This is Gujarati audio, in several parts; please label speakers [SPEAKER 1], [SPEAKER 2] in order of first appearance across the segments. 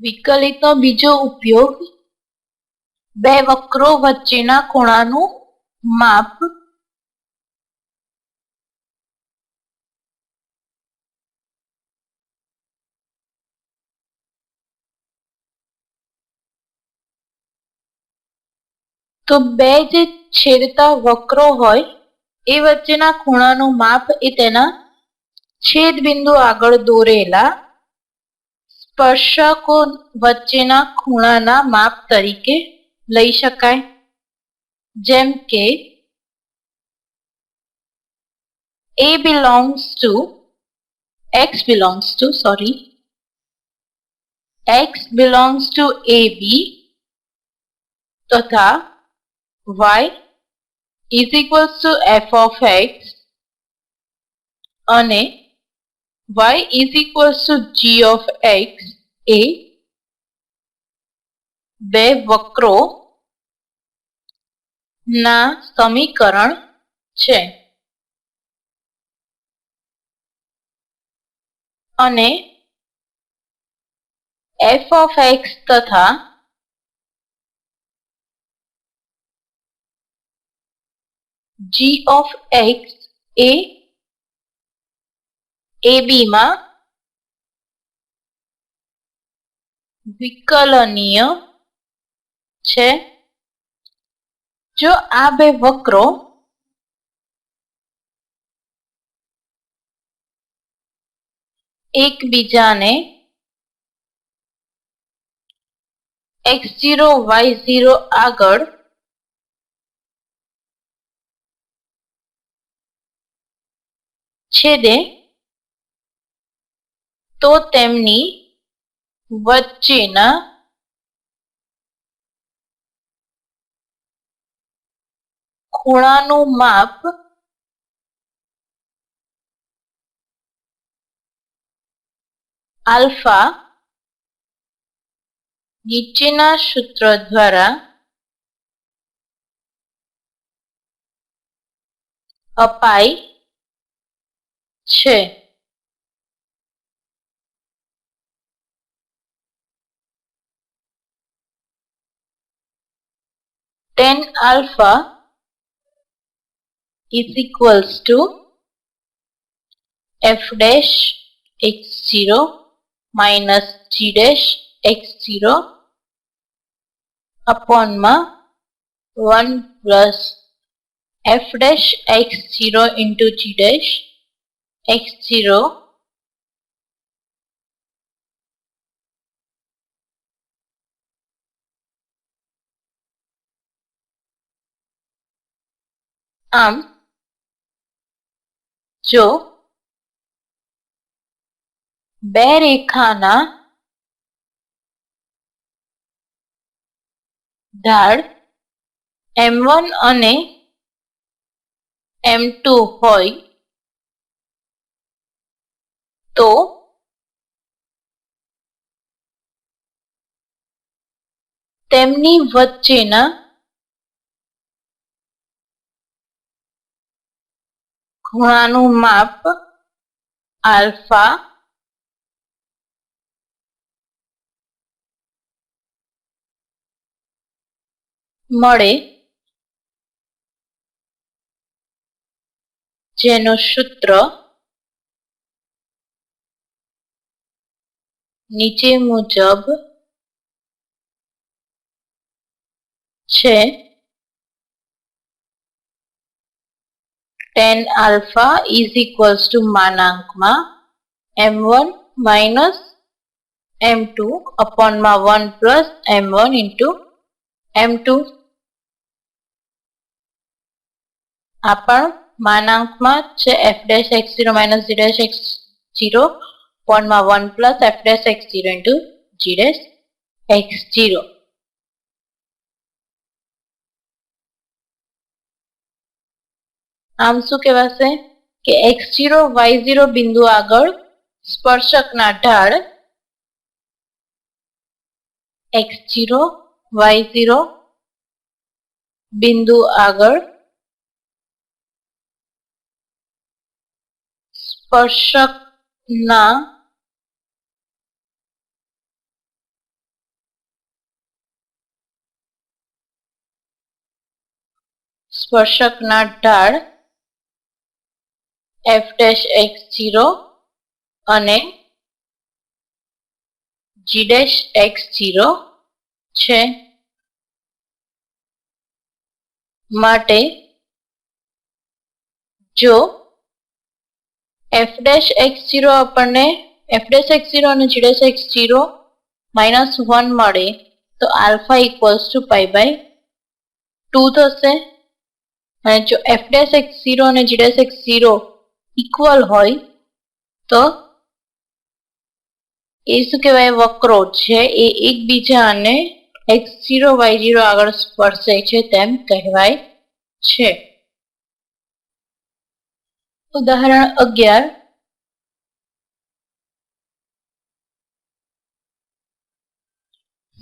[SPEAKER 1] વિકલિતનો બીજો ઉપયોગ બે વક્રો વચ્ચેના ખૂણાનું માપ. તો બે જે છેદતા વક્રો હોય, એ વચ્ચેના ખૂણાનું માપ એ તેના છેદ બિંદુ આગળ દોરેલા સ્પર્શકો વચ્ચેના ખૂણાના માપ તરીકે લઈ શકાય જેમ કે A belongs to X belongs to sorry X belongs to A B તથા Y is equals to F of X અને y is equals to g of x એ બે વક્રો ના સમીકરણ છે અને f of x તથા g of x A AB માં વિકલનીય છે. જો આ બે વક્રો એકબીજાને એક્સ ઝીરો, વાય ઝીરો આગળ છેદે તો તેમની વચ્ચેના ખૂણાનું માપ આલ્ફા નીચેના સૂત્ર દ્વારા અપાય છે. Tan alpha is equals to f dash x0 minus g dash x0 upon ma 1 plus f dash x0 into g dash x0 આમ જો બે રેખાના ઢાળ m1 અને m2 હોય તો તેમની વચ્ચેના ঘোরানো মাপ আলফা মরে যেন সূত্র নিচে মুজব છે tan alpha is equals to માનાંકમાં m1 minus m2 અપોનમાં 1 plus m1 into m2 આ પણ માનાંકમાં છે f dash x0 minus g dash x0 અપોનમાં 1 plus f dash x0 into g dash x0 आम शू कहवा एक्स ज़ीरो बिंदु आग स्पर्शक न ढाल एक्स ज़ीरो बिंदु आग स्पर्शक न स्पर्शक न ढाड़ એફ ડેશ એક્સ ઝીરો અને જી ડેશ એક્સ ઝીરો છે. માટે જો એફ ડેશ એક્સ ઝીરો આપણને એફ ડેશ એક્સ અને G dash X zero minus one મળે, તો alpha equals to pi by two થશે. અને જો એફ ડેશ એક્સ ઝીરો અને G dash X zero equal હોય તો એ શું કહેવાય? વક્રો છે. એ એકબીજાને એક્સ ઝીરો વાય ઝીરો આગળ સ્પર્શે છે તેમ કહેવાય છે. ઉદાહરણ અગિયાર.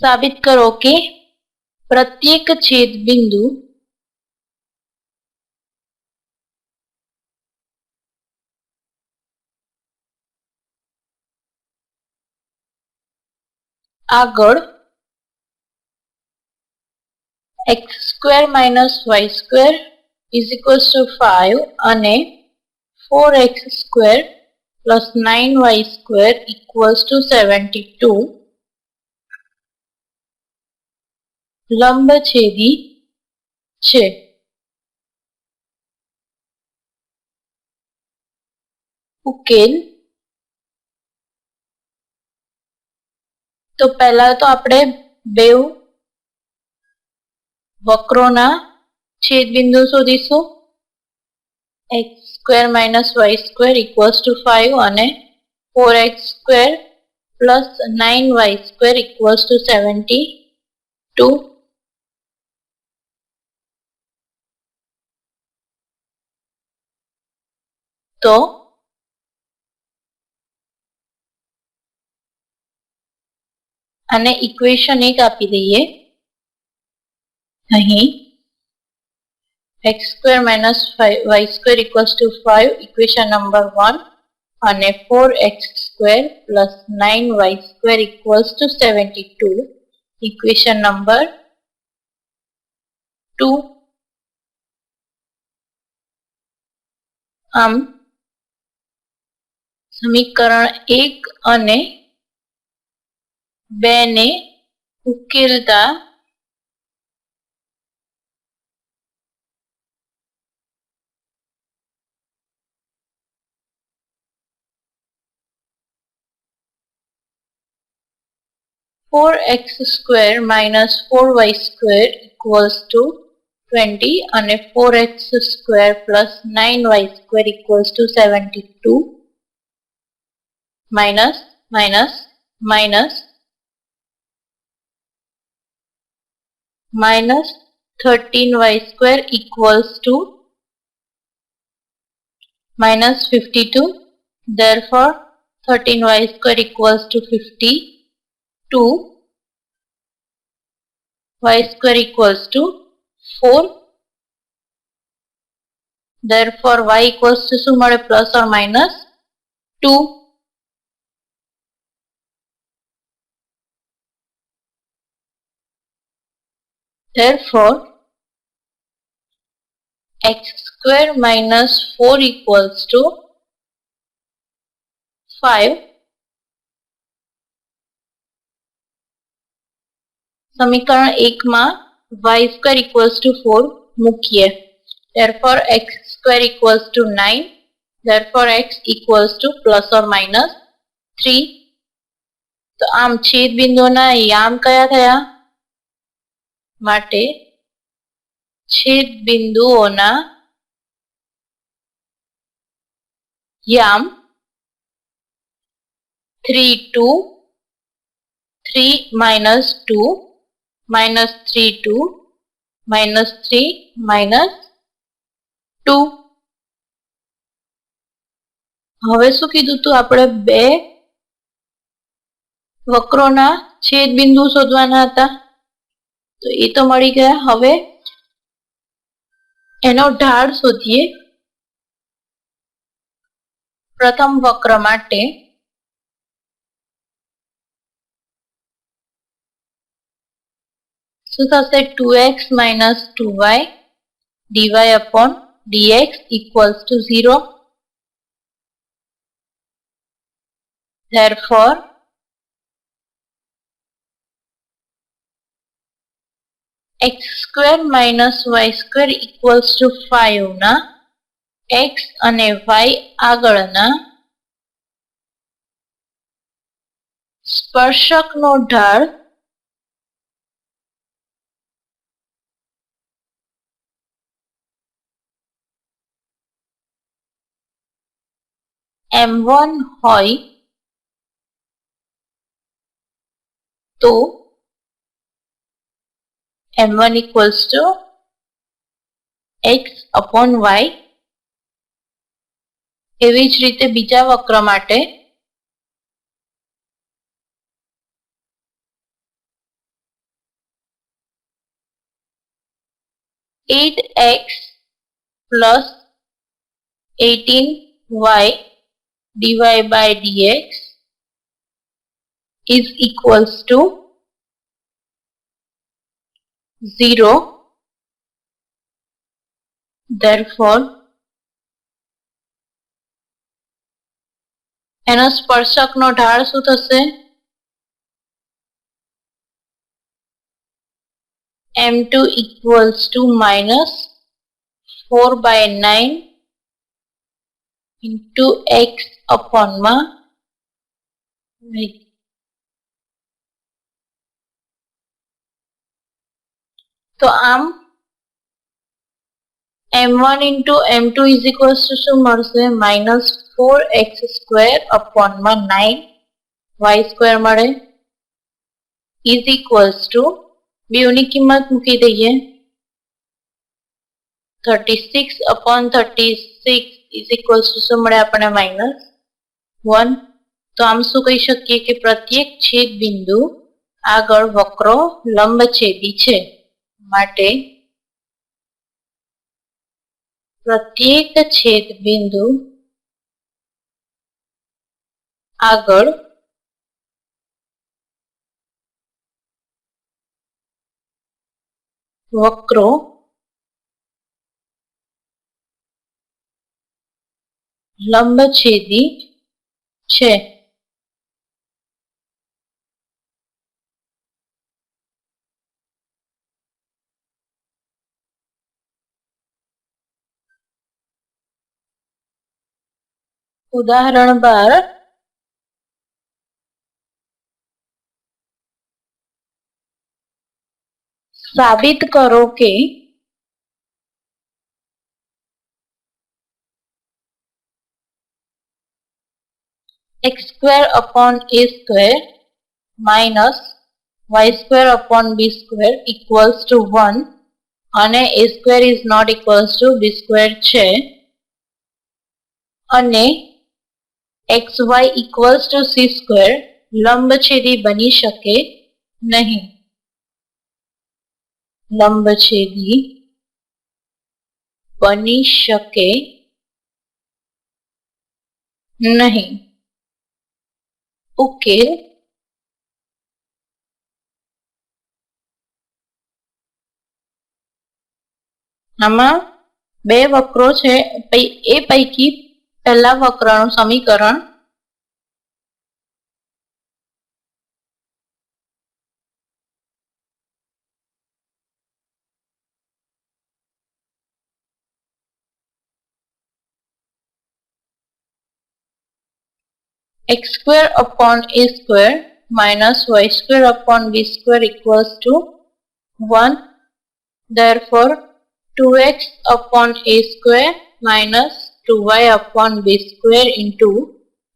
[SPEAKER 1] સાબિત કરો કે પ્રત્યેક છેદ બિંદુ આગળ X square minus Y square is equals to five અને four X square plus nine Y square equals to seventy two લંબછેદી છે. ઉકેલ તો પહેલા તો આપણે બે વક્રોના છેદ બિંદુ શોધીશું. X square minus Y square equals to five અને four X square plus nine Y square equals to seventy two. તો અને ઇક્વેશન એક આપી દઈએ. અહીં X square minus Y square equals to five equation number one અને four X square plus nine Y square equals to seventy two equation number two આમ સમીકરણ એક અને Bene ukilda four x square minus four y square equals to 20 and a 4x square plus 9y square equals to 72 minus minus minus. minus 13y square equals to minus 52. Therefore, 13y square equals to 52. y square equals to 4. Therefore, y equals to sum of plus or 2 Therefore, x square minus 4 equals to 5. समीकरण एक में y square equals to 4 मुकिए therefore x square equals to 9 therefore x equals to plus or minus 3 तो आम छेद बिंदु ना याम कया थया માટે છેદ બિંદુઓના યામ three two three minus two minus three two minus three minus two હવે શું કીધું તું? આપણે બે વક્રોના છેદ બિંદુ શોધવાના હતા. તો એ તો મળી ગયા. હવે એનો ઢાળ શોધીએ. પ્રથમ વક્ર માટે શું થશે? Two X minus two Y DY upon DX equals to zero Therefore, x square minus y square equals to 5 ના x અને y આગળના સ્પર્શકનો ઢાળ એમ વન હોય તો m1 equals to x upon y એવી જ રીતે બીજા વક્ર માટે eight X plus eighteen Y DY by DX is equals to 0 therefore એનો સ્પર્શકનો ઢાળ શું થશે? M2 equals to minus 4 by 9 into x upon ma તો આમ M one into M two is equals to શું મળશે? માઇનસ ફોર એક્સ સ્ક્વેર અપોનમાં નાઇન વાય સ્ક્વેર મળે. ઇઝ ઇક્વલ્સ ટુ બેની કિંમત મૂકી દઈએ. Thirty six upon thirty six is equals શું મળે આપણને? માઇનસ વન તો આમ શું કહી શકીએ કે પ્રત્યેક છેદ બિંદુ આગળ વક્રો લંબછેદી છે. માટે પ્રત્યેક છેદ બિંદુ આગળ વક્રો લંબછેદી છે. ઉદાહરણ બાર સાબિત કરો કે x square upon a square minus y square upon b square equals to 1 અને a square is not equals to b square છે અને X Y equals to C square लंब बनी सके नहीं। लंब बनी सके नहीं। उकेल आमा वक्रो है पै, ए पैकी પહેલા વક્રનું સમીકરણ x square upon a square minus y square upon b square equals to 1. Therefore, 2x upon a square minus to y upon b square into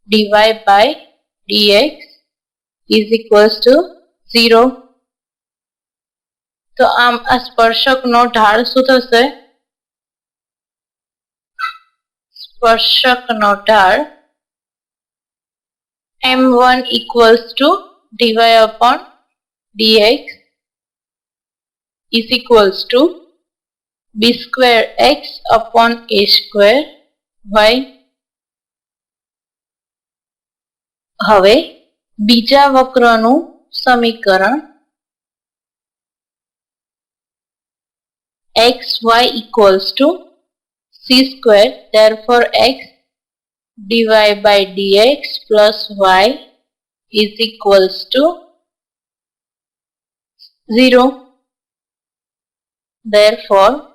[SPEAKER 1] dy by dx is equals to 0. તો આમ no સ્પર્શકનો ઢાળ શું થશે no ઢાળ m1 equals to dy upon dx is equals to b square x upon a square. Y હવે બીજા વક્રનું સમીકરણ xy equals to c square therefore x dy by dx plus y is equals to 0 therefore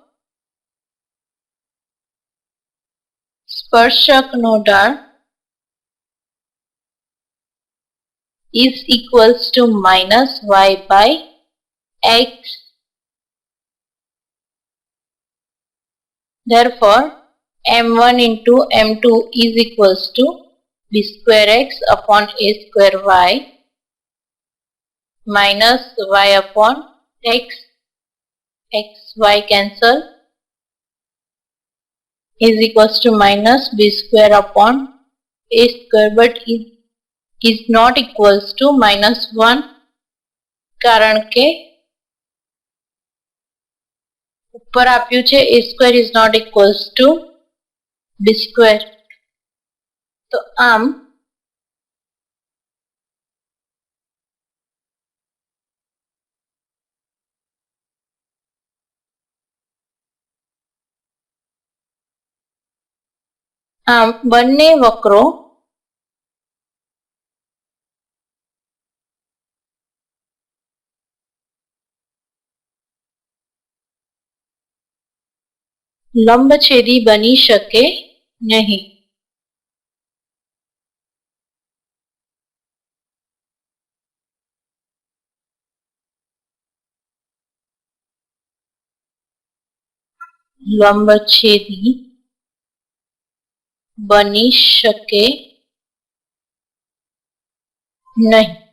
[SPEAKER 1] Pershak nodar is equals to minus y by x. Therefore, m1 into m2 is equals to b square x upon a square y minus y upon x. x, y cancel is equals to minus b square upon a square but is, is not equals to minus 1 કારણ કે ઉપર આપ્યું છે a square is not equals to b square તો um, बने वक्रो लंबछेदी बनी शके नहीं लंबछेदी બની શકે નહીં.